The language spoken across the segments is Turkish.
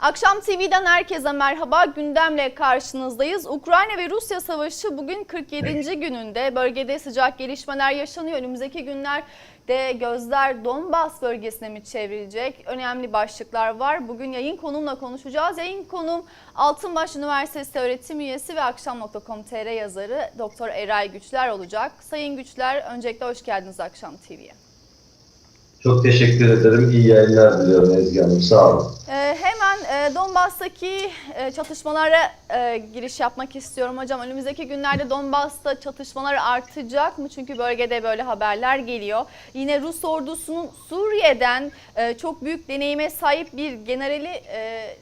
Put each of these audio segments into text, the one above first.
Akşam TV'den herkese merhaba. Gündemle karşınızdayız. Ukrayna ve Rusya savaşı bugün 47. gününde. Bölgede sıcak gelişmeler yaşanıyor. Önümüzdeki günlerde gözler Donbas bölgesine mi çevrilecek? Önemli başlıklar var. Bugün yayın konumla konuşacağız. Yayın konum Altınbaş Üniversitesi öğretim üyesi ve Akşam.com.tr yazarı Doktor Eray Güçler olacak. Sayın Güçler, öncelikle hoş geldiniz Akşam TV'ye. Çok teşekkür ederim. İyi yayınlar diliyorum Ezgi Hanım. Sağ olun. Ee, hemen e, Donbas'taki e, çatışmalara e, giriş yapmak istiyorum hocam. Önümüzdeki günlerde Donbas'ta çatışmalar artacak mı? Çünkü bölgede böyle haberler geliyor. Yine Rus ordusunun Suriye'den e, çok büyük deneyime sahip bir generali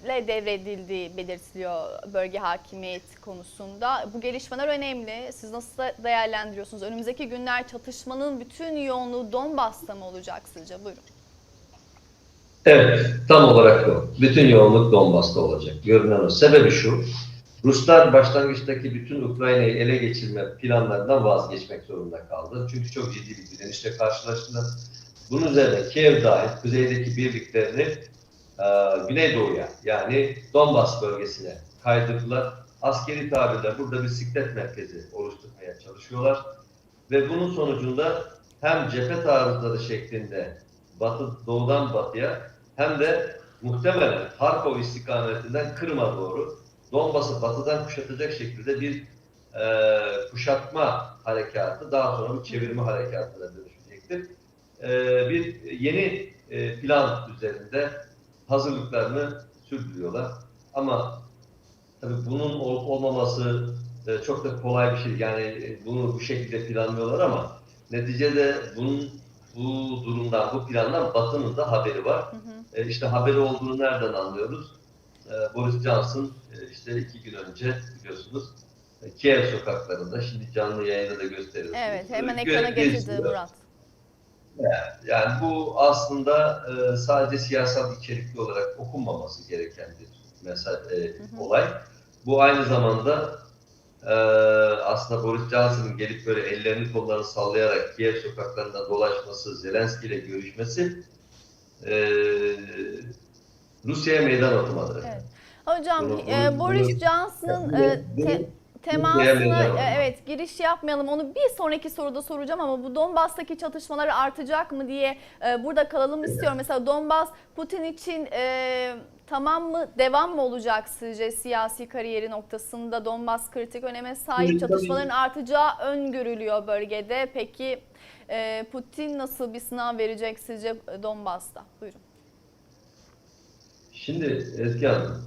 e, devredildiği belirtiliyor bölge hakimiyeti konusunda. Bu gelişmeler önemli. Siz nasıl değerlendiriyorsunuz? Önümüzdeki günler çatışmanın bütün yoğunluğu Donbas'ta mı olacak sizce? Buyurun. Evet, tam olarak o. Bütün yoğunluk Donbas'ta olacak. Görünen o. Sebebi şu, Ruslar başlangıçtaki bütün Ukrayna'yı ele geçirme planlarından vazgeçmek zorunda kaldı. Çünkü çok ciddi bir direnişle karşılaştılar. Bunun üzerine Kiev dahil kuzeydeki birliklerini e, Güneydoğu'ya yani Donbas bölgesine kaydırdılar. Askeri tabirle burada bir siklet merkezi oluşturmaya çalışıyorlar. Ve bunun sonucunda hem cephe taarruzları şeklinde batı, doğudan batıya hem de muhtemelen Harkov istikametinden Kırım'a doğru Donbas'ı batıdan kuşatacak şekilde bir e, kuşatma harekatı daha sonra bir çevirme harekatına dönüşecektir. E, bir yeni e, plan üzerinde hazırlıklarını sürdürüyorlar. Ama tabii bunun olmaması e, çok da kolay bir şey. Yani e, bunu bu şekilde planlıyorlar ama neticede bunun bu durumdan, bu plandan Batı'nın da haberi var. Hı hı. E, işte haberi olduğunu nereden anlıyoruz? E, Boris Johnson e, işte iki gün önce biliyorsunuz e, Kiev sokaklarında, şimdi canlı yayında da gösteriyoruz. Evet, hemen Gö- ekrana getirdi. Murat. Yani bu aslında e, sadece siyasal içerikli olarak okunmaması gereken bir mesaj, e, hı. olay. Bu aynı zamanda e, aslında Boris Johnson'ın gelip böyle ellerini kollarını sallayarak Kiev sokaklarında dolaşması, Zelenski ile görüşmesi e, Rusya'ya meydan okumadır. Evet. Hocam Bunu- e, bunu- Boris Johnson'ın e, bunu- te- temasını Rusya'ya meydan e, evet giriş yapmayalım. Onu bir sonraki soruda soracağım ama bu Donbas'taki çatışmalar artacak mı diye e, burada kalalım istiyorum. Mesela Donbas Putin için e, tamam mı devam mı olacak sizce siyasi kariyeri noktasında Donbas kritik öneme sahip çatışmaların artacağı öngörülüyor bölgede. Peki e, Putin nasıl bir sınav verecek sizce Donbas'ta? Buyurun. Şimdi Ezgi Hanım,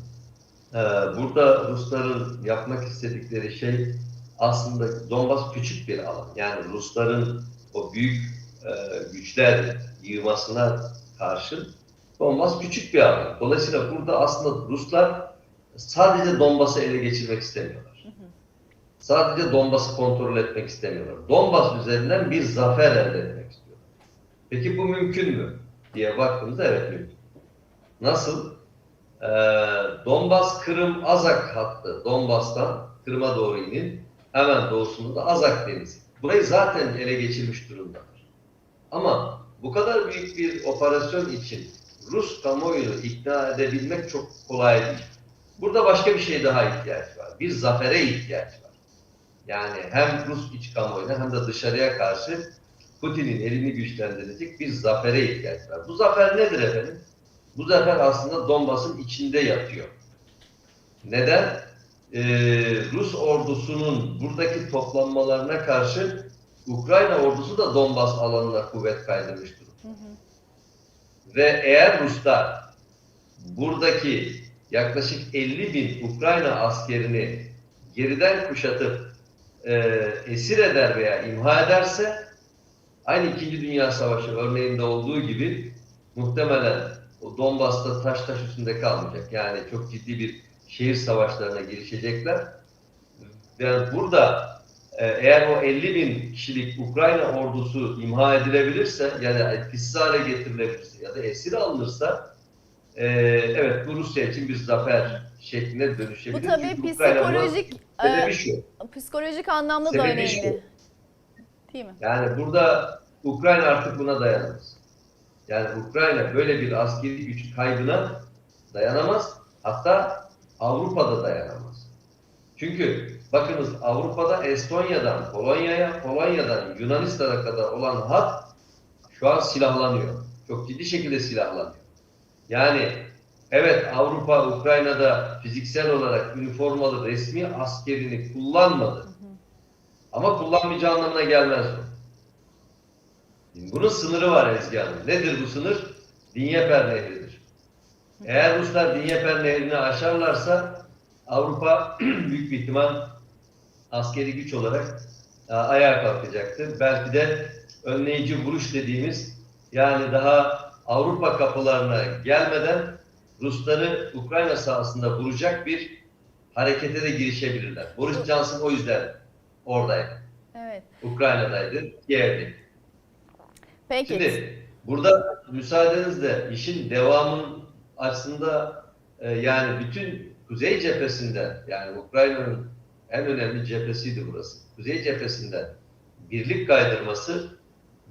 e, burada Rusların yapmak istedikleri şey aslında Donbas küçük bir alan. Yani Rusların o büyük e, güçler yığmasına karşın Donbas küçük bir alan. Dolayısıyla burada aslında Ruslar sadece Donbas'ı ele geçirmek istemiyorlar. Sadece Donbas'ı kontrol etmek istemiyorlar. Donbas üzerinden bir zafer elde etmek istiyorlar. Peki bu mümkün mü diye baktığımızda evet mümkün. Nasıl? Ee, Donbas Kırım Azak hattı Donbas'tan Kırım'a doğru inin hemen doğusunda da Azak Denizi. Burayı zaten ele geçirmiş durumdalar. Ama bu kadar büyük bir operasyon için Rus kamuoyunu ikna edebilmek çok kolay değil. Burada başka bir şey daha ihtiyaç var. Bir zafere ihtiyaç var. Yani hem Rus iç kamuoyuna hem de dışarıya karşı Putin'in elini güçlendirecek bir zafere ihtiyaç var. Bu zafer nedir efendim? Bu zafer aslında Donbas'ın içinde yatıyor. Neden? Ee, Rus ordusunun buradaki toplanmalarına karşı Ukrayna ordusu da Donbas alanına kuvvet kaydırmış durumda. Hı hı. Ve eğer Ruslar buradaki yaklaşık 50 bin Ukrayna askerini geriden kuşatıp e, esir eder veya imha ederse aynı İkinci Dünya Savaşı örneğinde olduğu gibi muhtemelen o Donbas'ta taş taş üstünde kalmayacak. Yani çok ciddi bir şehir savaşlarına girişecekler. Yani burada e, eğer o 50 bin kişilik Ukrayna ordusu imha edilebilirse ya da etkisiz hale getirilebilirse ya da esir alınırsa e, evet bu Rusya için bir zafer şekline dönüşebilir. Bu tabii Çünkü psikolojik e, şu. psikolojik anlamda da önemli. şu. Değil mi? Yani burada Ukrayna artık buna dayanamaz. Yani Ukrayna böyle bir askeri güç kaybına dayanamaz Hatta Avrupa'da dayanamaz. Çünkü bakınız Avrupa'da Estonya'dan Polonya'ya, Polonya'dan Yunanistan'a kadar olan hat şu an silahlanıyor. Çok ciddi şekilde silahlanıyor. Yani evet Avrupa Ukrayna'da fiziksel olarak üniformalı resmi askerini kullanmadı. Ama kullanmayacağı anlamına gelmez bu. Bunun sınırı var Ezgi Hanım. Nedir bu sınır? Dinyeper Nehri'dir. Eğer Ruslar Dinyeper Nehri'ni aşarlarsa Avrupa büyük bir ihtimal askeri güç olarak e, ayağa kalkacaktır. Belki de önleyici vuruş dediğimiz yani daha Avrupa kapılarına gelmeden Rusları Ukrayna sahasında vuracak bir harekete de girişebilirler. Boris Johnson o yüzden oradaydı. Evet. Ukrayna'daydı, Kiev'deydi. Peki. Şimdi burada müsaadenizle işin devamının aslında e, yani bütün kuzey cephesinde yani Ukrayna'nın en önemli cephesiydi burası. Kuzey cephesinde birlik kaydırması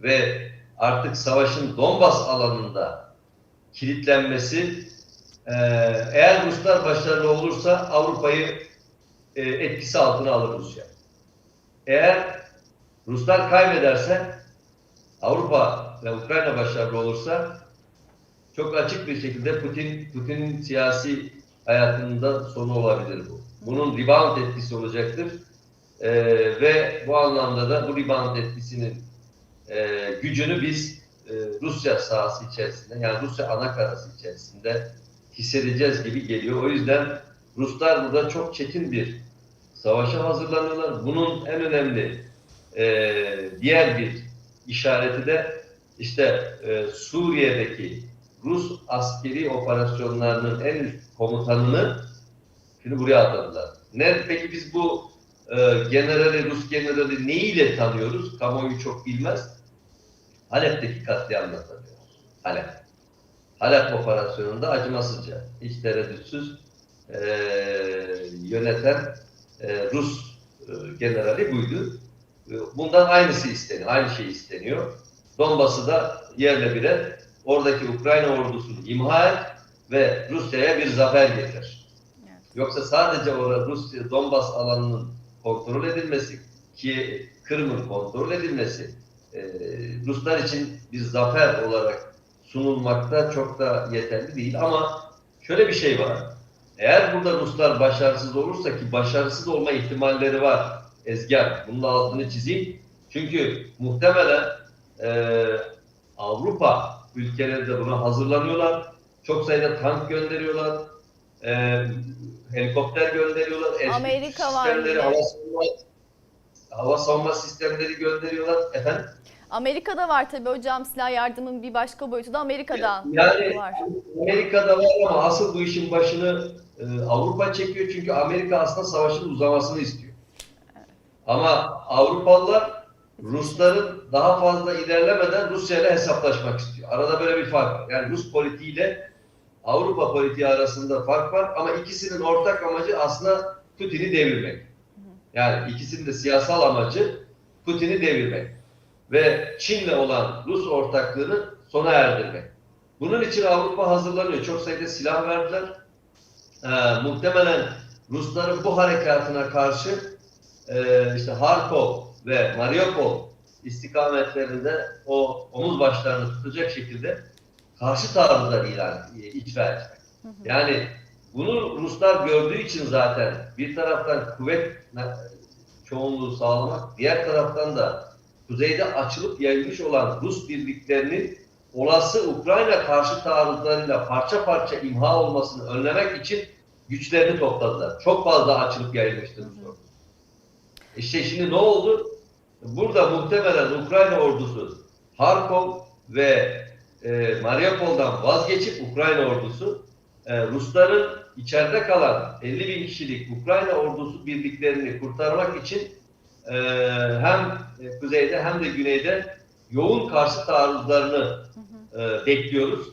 ve artık savaşın Donbas alanında kilitlenmesi e, eğer Ruslar başarılı olursa Avrupa'yı e, etkisi altına alır Rusya. Eğer Ruslar kaybederse Avrupa ve Ukrayna başarılı olursa çok açık bir şekilde Putin Putin'in siyasi hayatında sonu olabilir bu. Bunun rebound etkisi olacaktır. Ee, ve bu anlamda da bu rebound etkisinin e, gücünü biz e, Rusya sahası içerisinde yani Rusya ana karası içerisinde hissedeceğiz gibi geliyor. O yüzden Ruslar burada çok çetin bir savaşa hazırlanıyorlar. Bunun en önemli e, diğer bir işareti de işte e, Suriye'deki Rus askeri operasyonlarının en üst komutanını şimdi buraya atadılar. Ne, peki biz bu e, generali, Rus generali neyiyle tanıyoruz? Kamuoyu çok bilmez. Halep'teki katliamla tanıyoruz. Halep. Halep operasyonunda acımasızca, hiç tereddütsüz e, yöneten e, Rus e, generali buydu. E, Bundan aynısı isteniyor, aynı şey isteniyor. Donbas'ı da yerle bir et, oradaki Ukrayna ordusunu imha et ve Rusya'ya bir zafer getir. Evet. Yoksa sadece orada Rusya, Donbas alanının kontrol edilmesi, ki Kırım'ın kontrol edilmesi e, Ruslar için bir zafer olarak sunulmakta çok da yeterli değil. Ama şöyle bir şey var. Eğer burada Ruslar başarısız olursa ki başarısız olma ihtimalleri var. Ezger, bunun altını çizeyim. Çünkü muhtemelen e, Avrupa ülkeleri de buna hazırlanıyorlar. Çok sayıda tank gönderiyorlar. E, helikopter gönderiyorlar. Amerika var hava hava savunma sistemleri gönderiyorlar. Efendim? Amerika'da var tabii hocam silah yardımının bir başka boyutu da Amerika'dan Yani var. Amerika'da var ama asıl bu işin başını e, Avrupa çekiyor çünkü Amerika aslında savaşın uzamasını istiyor. Ama Avrupalılar Rusların daha fazla ilerlemeden Rusya ile hesaplaşmak istiyor. Arada böyle bir fark var. Yani Rus politiğiyle Avrupa politiği arasında fark var ama ikisinin ortak amacı aslında Putin'i devirmek. Yani ikisinin de siyasal amacı Putin'i devirmek ve Çin'le olan Rus ortaklığını sona erdirmek. Bunun için Avrupa hazırlanıyor. Çok sayıda silah verdiler. Ee, muhtemelen Rusların bu harekatına karşı e, işte Harkov ve Mariupol istikametlerinde o omuz başlarını tutacak şekilde karşı taarruzlar ilan e, icra etmek. Yani bunu Ruslar gördüğü için zaten bir taraftan kuvvet çoğunluğu sağlamak, diğer taraftan da kuzeyde açılıp yayılmış olan Rus birliklerinin olası Ukrayna karşı taarruzlarıyla parça parça imha olmasını önlemek için güçlerini topladılar. Çok fazla açılıp yayılmıştı Rus ordusu. İşte şimdi ne oldu? Burada muhtemelen Ukrayna ordusu Harkov ve e, Mariupol'dan vazgeçip Ukrayna ordusu e, Rusların içeride kalan 50 bin kişilik Ukrayna ordusu birliklerini kurtarmak için e, hem e, kuzeyde hem de güneyde yoğun karşı taarruzlarını e, bekliyoruz.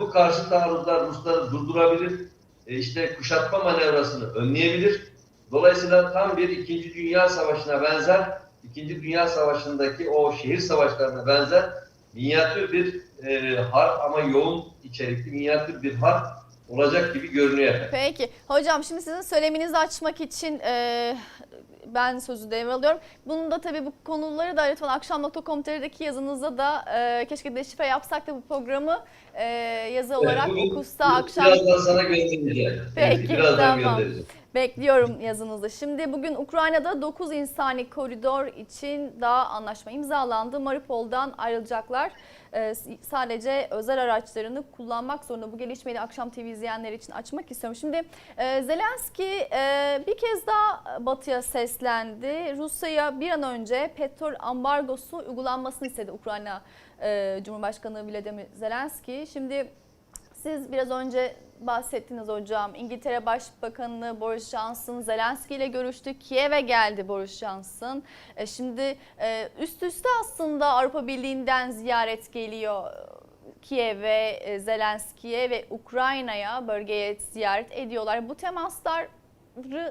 Bu karşı taarruzlar Rusları durdurabilir, işte kuşatma manevrasını önleyebilir. Dolayısıyla tam bir İkinci Dünya Savaşı'na benzer, İkinci Dünya Savaşı'ndaki o şehir savaşlarına benzer minyatür bir e, harp ama yoğun içerikli minyatür bir harp olacak gibi görünüyor efendim. Peki. Hocam şimdi sizin söyleminizi açmak için e, ben sözü devralıyorum. Bunu da tabii bu konuları da lütfen akşam.com.tr'deki yazınızda da e, keşke deşifre yapsak da bu programı e, yazı olarak Evet, Okus'ta akşam Birazdan sana göndereceğim. Peki, birazdan tamam. göndereceğim. Bekliyorum yazınızı. Şimdi bugün Ukrayna'da 9 insani koridor için daha anlaşma imzalandı. Mariupol'dan ayrılacaklar. Ee, sadece özel araçlarını kullanmak zorunda. Bu gelişmeyi Akşam TV izleyenler için açmak istiyorum. Şimdi e, Zelenski e, bir kez daha Batı'ya seslendi. Rusya'ya bir an önce petrol ambargosu uygulanmasını istedi Ukrayna e, Cumhurbaşkanı Vladimir Zelenski. Şimdi siz biraz önce bahsettiniz hocam. İngiltere Başbakanı Boris Johnson Zelenski ile görüştü. Kiev'e geldi Boris Johnson. E, şimdi e, üst üste aslında Avrupa Birliği'nden ziyaret geliyor. Kiev'e, e, Zelenski'ye ve Ukrayna'ya bölgeye ziyaret ediyorlar. Bu temaslar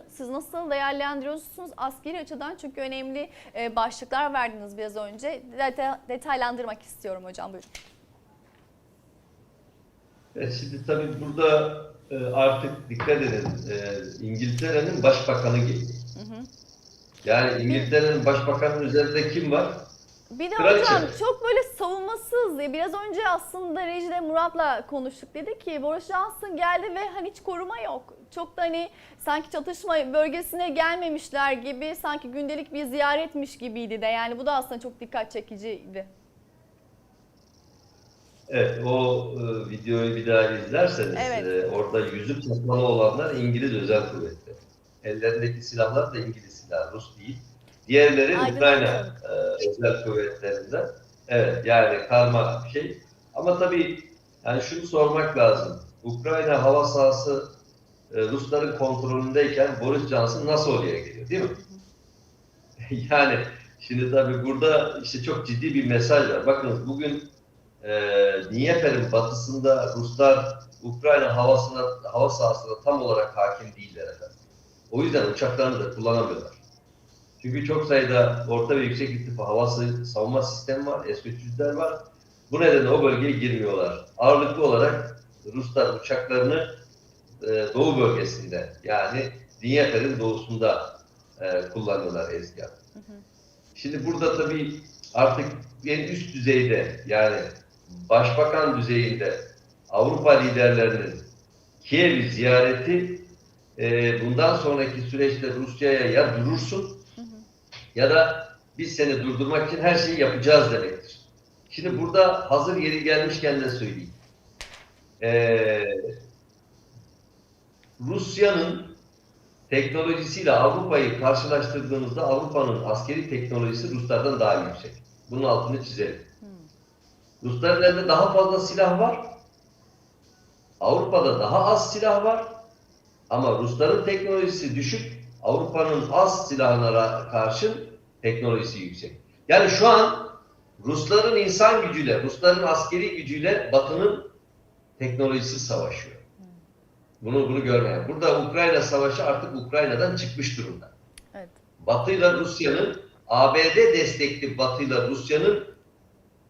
siz nasıl değerlendiriyorsunuz askeri açıdan çünkü önemli e, başlıklar verdiniz biraz önce. Deta- detaylandırmak istiyorum hocam buyurun. Evet, şimdi tabii burada e, artık dikkat edin. E, İngiltere'nin başbakanı geliyor. Hı hı. Yani İngiltere'nin başbakanının üzerinde kim var? Bir de Kraliçe. hocam çok böyle savunmasız diye biraz önce aslında rejide Murat'la konuştuk. Dedi ki Boris Johnson geldi ve hani hiç koruma yok. Çok da hani sanki çatışma bölgesine gelmemişler gibi sanki gündelik bir ziyaretmiş gibiydi de. Yani bu da aslında çok dikkat çekiciydi. Evet, o e, videoyu bir daha izlerseniz Evet. e, orada yüzü kapalı olanlar İngiliz özel kuvvetleri. Ellerindeki silahlar da İngiliz silahı, Rus değil. Diğerleri Aydın Ukrayna e, özel kuvvetlerinden. Evet, yani karma bir şey. Ama tabii yani şunu sormak lazım. Ukrayna hava sahası e, Rusların kontrolündeyken Boris Johnson nasıl oraya geliyor, değil mi? yani şimdi tabii burada işte çok ciddi bir mesaj var. Bakınız bugün Dnieper'in batısında Ruslar Ukrayna havasına, hava sahasına tam olarak hakim değiller efendim. O yüzden uçaklarını da kullanamıyorlar. Çünkü çok sayıda orta ve yüksek irtifa havası savunma sistemi var, S-300'ler var. Bu nedenle o bölgeye girmiyorlar. Ağırlıklı olarak Ruslar uçaklarını e, doğu bölgesinde yani Dnieper'in doğusunda e, kullanıyorlar Ezgi. Şimdi burada tabii artık en üst düzeyde yani başbakan düzeyinde Avrupa liderlerinin Kiev'i ziyareti e, bundan sonraki süreçte Rusya'ya ya durursun Hı hı. ya da biz seni durdurmak için her şeyi yapacağız demektir. Şimdi burada hazır yeri gelmişken de söyleyeyim. Ee, Rusya'nın teknolojisiyle Avrupa'yı karşılaştırdığımızda Avrupa'nın askeri teknolojisi Ruslardan daha yüksek. Bunun altını çizelim. Rusların elinde daha fazla silah var. Avrupa'da daha az silah var. Ama Rusların teknolojisi düşük. Avrupa'nın az silahına karşın teknolojisi yüksek. Yani şu an Rusların insan gücüyle, Rusların askeri gücüyle Batı'nın teknolojisi savaşıyor. Bunu bunu görmeyen. Burada Ukrayna savaşı artık Ukrayna'dan çıkmış durumda. Evet. Batı'yla Rusya'nın ABD destekli Batı'yla Rusya'nın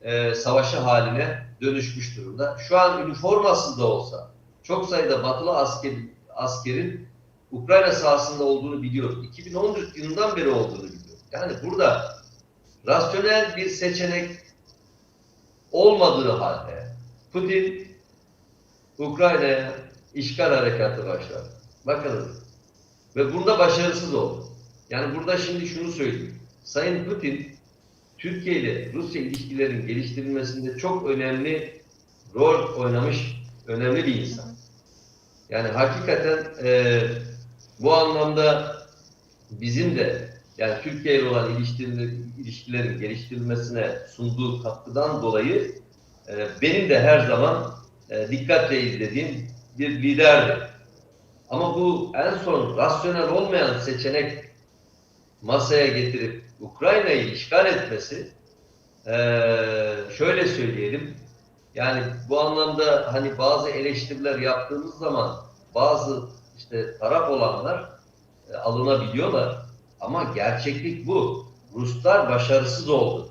e, savaşı haline dönüşmüş durumda. Şu an üniformasız da olsa çok sayıda Batılı asker, askerin Ukrayna sahasında olduğunu biliyoruz. 2014 yılından beri olduğunu biliyoruz. Yani burada rasyonel bir seçenek olmadığı halde Putin Ukrayna'ya işgal harekatı başlar. Bakınız. Ve bunda başarısız oldu. Yani burada şimdi şunu söyleyeyim. Sayın Putin Türkiye ile Rusya ilişkilerin geliştirilmesinde çok önemli rol oynamış önemli bir insan. Yani hakikaten e, bu anlamda bizim de yani Türkiye ile olan ilişkilerin, ilişkilerin geliştirilmesine sunduğu katkıdan dolayı e, benim de her zaman e, dikkatle izlediğim bir liderdi. Ama bu en son rasyonel olmayan seçenek masaya getirip Ukrayna'yı işgal etmesi şöyle söyleyelim yani bu anlamda hani bazı eleştiriler yaptığımız zaman bazı işte taraf olanlar alınabiliyorlar ama gerçeklik bu. Ruslar başarısız oldu.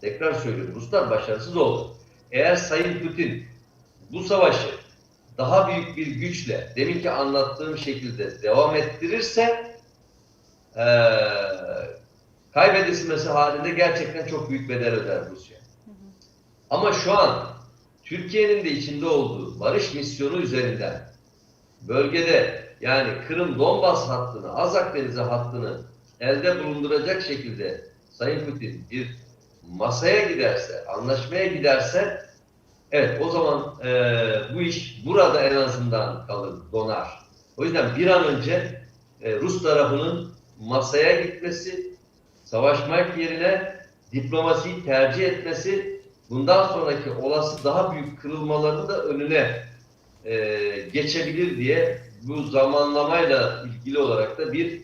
Tekrar söylüyorum Ruslar başarısız oldu. Eğer Sayın Putin bu savaşı daha büyük bir güçle deminki anlattığım şekilde devam ettirirse eee kaybedilmesi halinde gerçekten çok büyük bedel öder Rusya. Ama şu an Türkiye'nin de içinde olduğu barış misyonu üzerinden bölgede yani Kırım Donbas hattını, Azak Denizi hattını elde bulunduracak şekilde Sayın Putin bir masaya giderse, anlaşmaya giderse evet o zaman eee, bu iş burada en azından kalır, donar. O yüzden bir an önce e, Rus tarafının masaya gitmesi, savaşmak yerine diplomasiyi tercih etmesi bundan sonraki olası daha büyük kırılmaların da önüne e, geçebilir diye bu zamanlamayla ilgili olarak da bir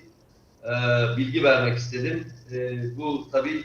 e, bilgi vermek istedim. E, bu tabii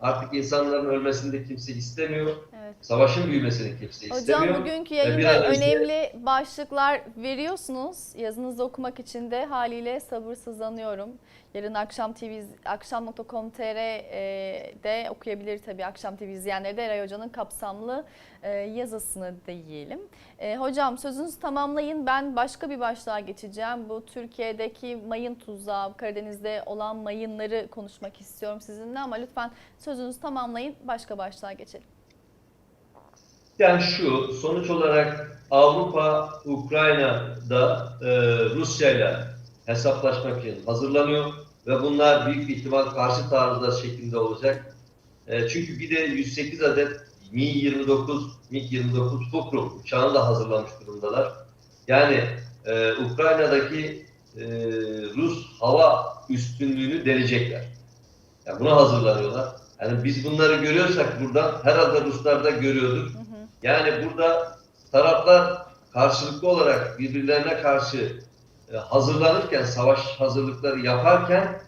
artık insanların ölmesini de kimse istemiyor. Evet. Savaşın büyümesini kimse istemiyor. Hocam bugünkü yayında an önce- önemli başlıklar veriyorsunuz. Yazınızı okumak için de haliyle sabırsızlanıyorum. Yarın akşam TV akşam.com.tr'de okuyabilir tabii akşam TV izleyenleri de Eray Hoca'nın kapsamlı e, yazısını diyelim. E, hocam sözünüzü tamamlayın. Ben başka bir başlığa geçeceğim. Bu Türkiye'deki mayın tuzağı, Karadeniz'de olan mayınları konuşmak istiyorum sizinle ama lütfen sözünüzü tamamlayın. Başka başlığa geçelim. Yani şu, sonuç olarak Avrupa, Ukrayna'da e, Rusya ile hesaplaşmak için hazırlanıyor ve bunlar büyük bir ihtimal karşı taarruzlar şeklinde olacak. E, çünkü bir de 108 adet Mi-29, MiG-29 Tukrum uçağını da hazırlamış durumdalar. Yani e, Ukrayna'daki e, Rus hava üstünlüğünü delecekler. Yani buna hazırlanıyorlar. Yani biz bunları görüyorsak buradan herhalde Ruslar da görüyordur. Yani burada taraflar karşılıklı olarak birbirlerine karşı e, hazırlanırken, savaş hazırlıkları yaparken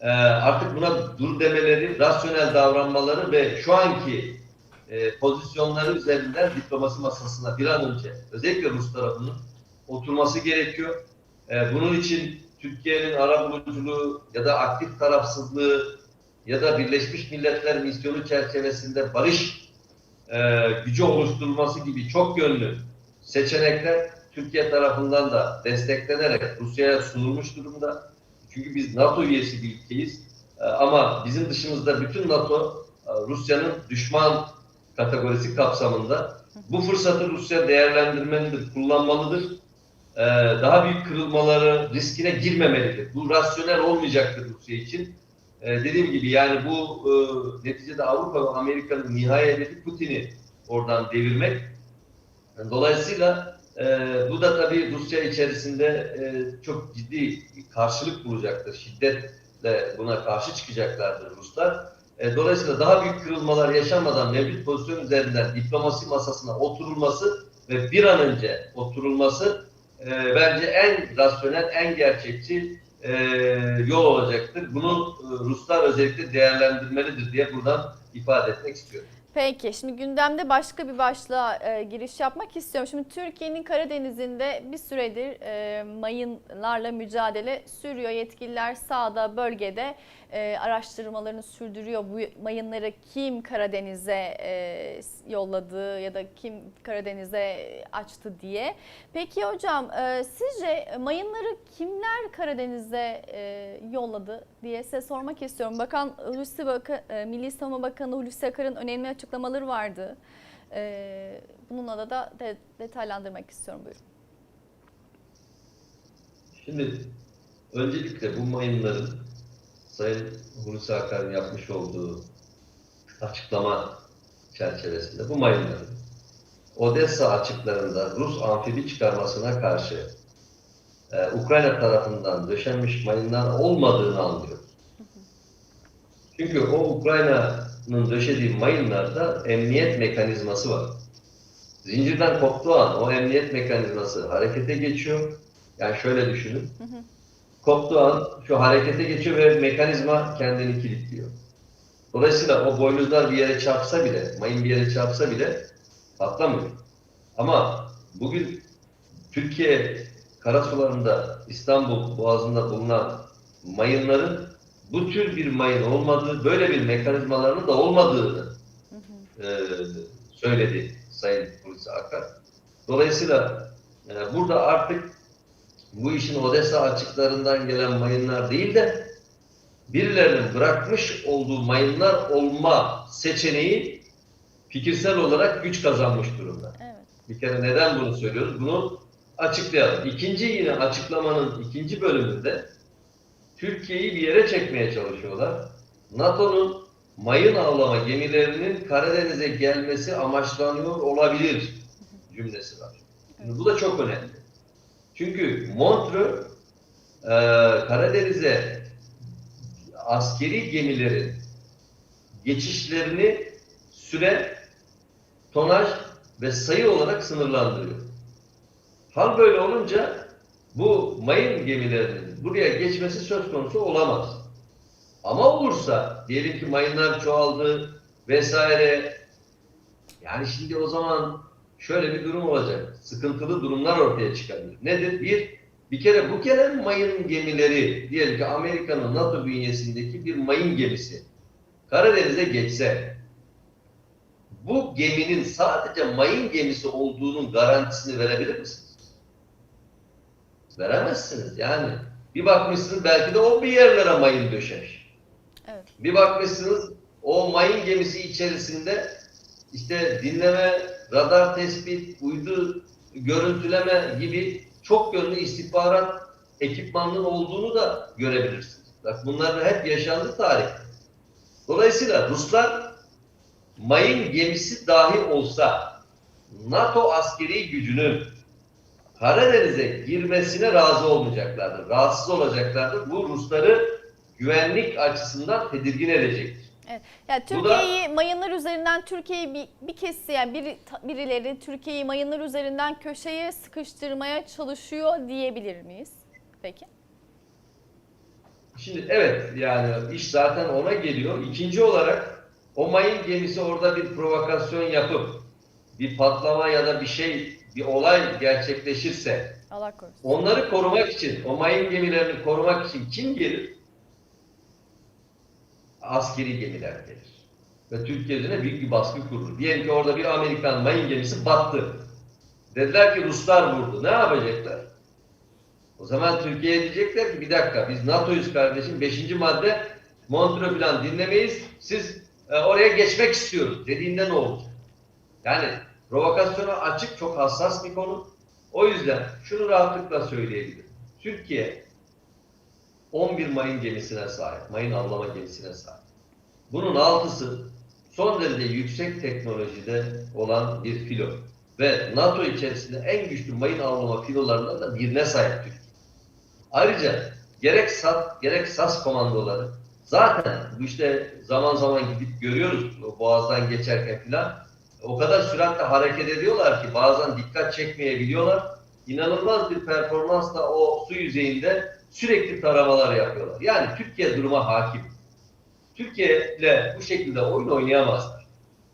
e, artık buna dur demeleri, rasyonel davranmaları ve şu anki e, pozisyonları üzerinden diplomasi masasına bir an önce özellikle Rus tarafının oturması gerekiyor. Bunun için Türkiye'nin ara buluculuğu ya da aktif tarafsızlığı ya da Birleşmiş Milletler misyonu çerçevesinde barış e, gücü oluşturulması gibi çok yönlü seçenekler Türkiye tarafından da desteklenerek Rusya'ya sunulmuş durumda. Çünkü biz NATO üyesi bir ülkeyiz. E, ama bizim dışımızda bütün NATO e, Rusya'nın düşman kategorisi kapsamında. Bu fırsatı Rusya değerlendirmelidir, kullanmalıdır. E, daha büyük kırılmaları riskine girmemelidir. Bu rasyonel olmayacaktır Rusya için. E, dediğim gibi yani bu e, neticede Avrupa ve Amerika'nın nihai hedefi Putin'i oradan devirmek. Dolayısıyla e, bu da tabii Rusya içerisinde e, çok ciddi karşılık bulacaktır. Şiddetle buna karşı çıkacaklardır Ruslar. E, dolayısıyla daha büyük kırılmalar yaşanmadan mevcut pozisyon üzerinden diplomasi masasına oturulması ve bir an önce oturulması e, bence en rasyonel, en gerçekçi e, yol olacaktır. Bunu e, Ruslar özellikle değerlendirmelidir diye buradan ifade etmek istiyorum. Peki şimdi gündemde başka bir başlığa e, giriş yapmak istiyorum. Şimdi Türkiye'nin Karadeniz'inde bir süredir e, mayınlarla mücadele sürüyor. Yetkililer sahada bölgede e, araştırmalarını sürdürüyor. Bu mayınları kim Karadeniz'e e, yolladı ya da kim Karadeniz'e açtı diye. Peki hocam e, sizce mayınları kimler Karadeniz'e e, yolladı diye size sormak istiyorum. Bakan Hulusi Bakan, e, Milli Savunma Bakanı Hulusi Akar'ın önemli açıklamaları vardı. E, bununla da, da de, detaylandırmak istiyorum buyurun. Şimdi öncelikle bu mayınların Sayın Hulusi Akar'ın yapmış olduğu açıklama çerçevesinde bu mayınların Odessa açıklarında Rus amfibi çıkarmasına karşı e, Ukrayna tarafından döşenmiş mayınlar olmadığını anlıyoruz. Çünkü o Ukrayna'nın döşediği mayınlarda emniyet mekanizması var. Zincirden koptuğu an o emniyet mekanizması harekete geçiyor. Yani şöyle düşünün. Hı hı. Koptuğu an şu harekete geçiyor ve mekanizma kendini kilitliyor. Dolayısıyla o boynuzlar bir yere çarpsa bile, mayın bir yere çarpsa bile patlamıyor. Ama bugün Türkiye karasularında İstanbul Boğazı'nda bulunan mayınların bu tür bir mayın olmadığı, böyle bir mekanizmalarının da olmadığını Hı hı. e, söyledi Sayın Hulusi Akar. Dolayısıyla e, burada artık bu işin Odessa açıklarından gelen mayınlar değil de birilerinin bırakmış olduğu mayınlar olma seçeneği fikirsel olarak güç kazanmış durumda. Evet. Bir kere neden bunu söylüyoruz? Bunu açıklayalım. İkinci yine açıklamanın ikinci bölümünde Türkiye'yi bir yere çekmeye çalışıyorlar. NATO'nun mayın avlama gemilerinin Karadeniz'e gelmesi amaçlanıyor olabilir cümlesi var. Şimdi bu da çok önemli. Çünkü Montreux e, Karadeniz'e askeri gemilerin geçişlerini süre, tonaj ve sayı olarak sınırlandırıyor. Hal böyle olunca bu mayın gemilerinin buraya geçmesi söz konusu olamaz. Ama olursa diyelim ki mayınlar çoğaldı vesaire yani şimdi o zaman şöyle bir durum olacak. Sıkıntılı durumlar ortaya çıkabilir. Nedir? Bir, bir kere bu gelen mayın gemileri diyelim ki Amerika'nın NATO bünyesindeki bir mayın gemisi Karadeniz'e geçse bu geminin sadece mayın gemisi olduğunun garantisini verebilir misiniz? Veremezsiniz yani. Bir bakmışsınız belki de o bir yerlere mayın döşemiş. Evet. Bir bakmışsınız o mayın gemisi içerisinde işte dinleme, radar tespit, uydu görüntüleme gibi çok yönlü istihbarat ekipmanının olduğunu da görebilirsiniz. Bak bunlar hep yaşandı tarih. Dolayısıyla Ruslar mayın gemisi dahi olsa NATO askeri gücünün Karadeniz'e girmesine razı olmayacaklardır. Rahatsız olacaklardır. Bu Rusları güvenlik açısından tedirgin edecektir. Yani Bu da- Türkiye'yi mayınlar üzerinden Türkiye'yi bir, bir kesi yani biri, ta- birileri Türkiye'yi mayınlar üzerinden köşeye sıkıştırmaya çalışıyor diyebilir miyiz? Peki. Şimdi evet yani iş zaten ona geliyor. İkinci olarak o mayın gemisi orada bir provokasyon yapıp bir patlama ya da bir şey, bir olay gerçekleşirse Allah korusun. onları korumak için, o mayın gemilerini korumak için kim gelir? Askeri gemiler gelir. Ve Türkiye üzerine büyük bir baskı kurulur. Diyelim ki orada bir Amerikan mayın gemisi battı. Dediler ki Ruslar vurdu. Ne yapacaklar? O zaman Türkiye'ye diyecekler ki bir dakika biz NATO'yuz kardeşim. Beşinci madde Montreux falan dinlemeyiz. Siz e, oraya geçmek istiyoruz dediğinde ne olacak? Yani provokasyona açık çok hassas bir konu. O yüzden şunu rahatlıkla söyleyebilirim. Türkiye 11 mayın gemisine sahip. Mayın avlama gemisine sahip. Bunun altısı son derece yüksek teknolojide olan bir filo. Ve NATO içerisinde en güçlü mayın avlama filolarından da birine sahip Türkiye. Ayrıca gerek SAT gerek SAS komandoları zaten bu işte zaman zaman gidip görüyoruz boğazdan geçerken filan o kadar süratle hareket ediyorlar ki bazen dikkat çekmeyebiliyorlar. İnanılmaz bir performansla o su yüzeyinde sürekli taramalar yapıyorlar. Yani Türkiye duruma hakim. Türkiye ile bu şekilde oyun oynayamazlar.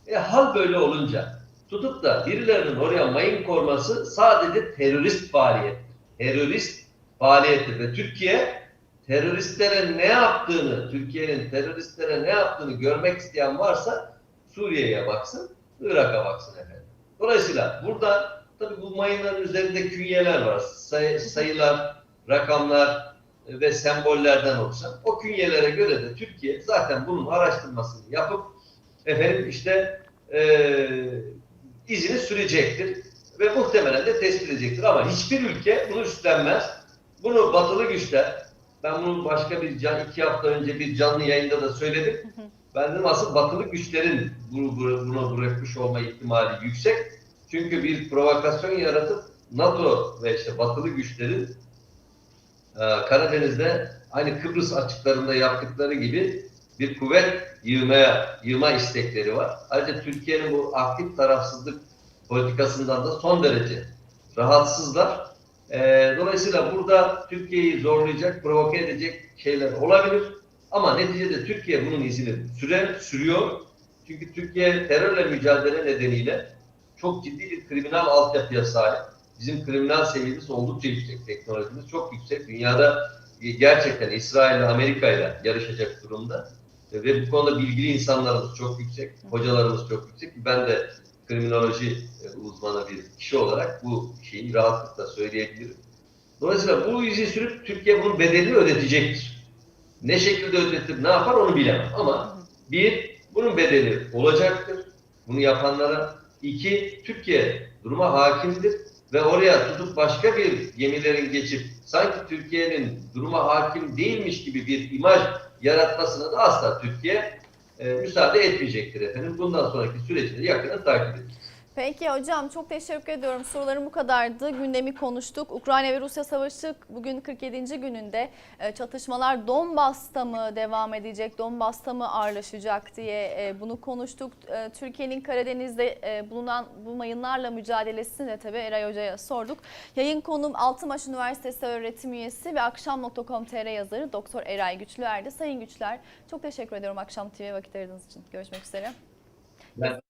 E hal böyle olunca tutup da birilerinin oraya mayın korması sadece terörist faaliyet. Terörist faaliyettir ve Türkiye teröristlere ne yaptığını, Türkiye'nin teröristlere ne yaptığını görmek isteyen varsa Suriye'ye baksın, Irak'a baksın efendim. Dolayısıyla burada tabii bu mayınların üzerinde künyeler var. Say- sayılar, rakamlar ve sembollerden oluşan. O künyelere göre de Türkiye zaten bunun araştırmasını yapıp efendim işte eee izini sürecektir ve muhtemelen de tespit edecektir. Ama hiçbir ülke bunu üstlenmez. Bunu batılı güçler, ben bunu başka bir can, iki hafta önce bir canlı yayında da söyledim. Ben dedim asıl batılı güçlerin bunu, bunu, bırakmış olma ihtimali yüksek. Çünkü bir provokasyon yaratıp NATO ve işte batılı güçlerin e, Karadeniz'de aynı Kıbrıs açıklarında yaptıkları gibi bir kuvvet yığmaya, yığma istekleri var. Ayrıca Türkiye'nin bu aktif tarafsızlık politikasından da son derece rahatsızlar. E, dolayısıyla burada Türkiye'yi zorlayacak, provoke edecek şeyler olabilir. Ama neticede Türkiye bunun izini süren, sürüyor. Çünkü Türkiye terörle mücadele nedeniyle çok ciddi bir kriminal altyapıya sahip. Bizim kriminal seviyemiz oldukça yüksek, teknolojimiz çok yüksek. Dünyada gerçekten İsrail ile Amerika ile yarışacak durumda. Ve bu konuda bilgili insanlarımız çok yüksek, hocalarımız çok yüksek. Ben de kriminoloji e, uzmanı bir kişi olarak bu şeyi rahatlıkla söyleyebilirim. Dolayısıyla bu izi sürüp Türkiye bunun bedelini ödetecektir. Ne şekilde ödetir, ne yapar onu bilemem. Ama bir, bunun bedeli olacaktır. Bunu yapanlara. İki, Türkiye duruma hakimdir ve oraya tutup başka bir gemilerin geçip sanki Türkiye'nin duruma hakim değilmiş gibi bir imaj yaratmasına da asla Türkiye e, müsaade etmeyecektir efendim. Bundan sonraki süreci de yakından takip edeceğiz. Peki hocam çok teşekkür ediyorum. Sorularım bu kadardı. Gündemi konuştuk. Ukrayna ve Rusya savaşı bugün 47. gününde e, çatışmalar Donbas'ta mı devam edecek, Donbas'ta mı ağırlaşacak diye e, bunu konuştuk. E, Türkiye'nin Karadeniz'de bulunan bu mayınlarla mücadelesini de tabii Eray Hoca'ya sorduk. Yayın konum Altımaş Üniversitesi öğretim üyesi ve akşam.com.tr yazarı Doktor Eray Güçlüer'di. Sayın Güçler çok teşekkür ediyorum Akşam TV'ye vakit ayırdığınız için. Görüşmek üzere. Ben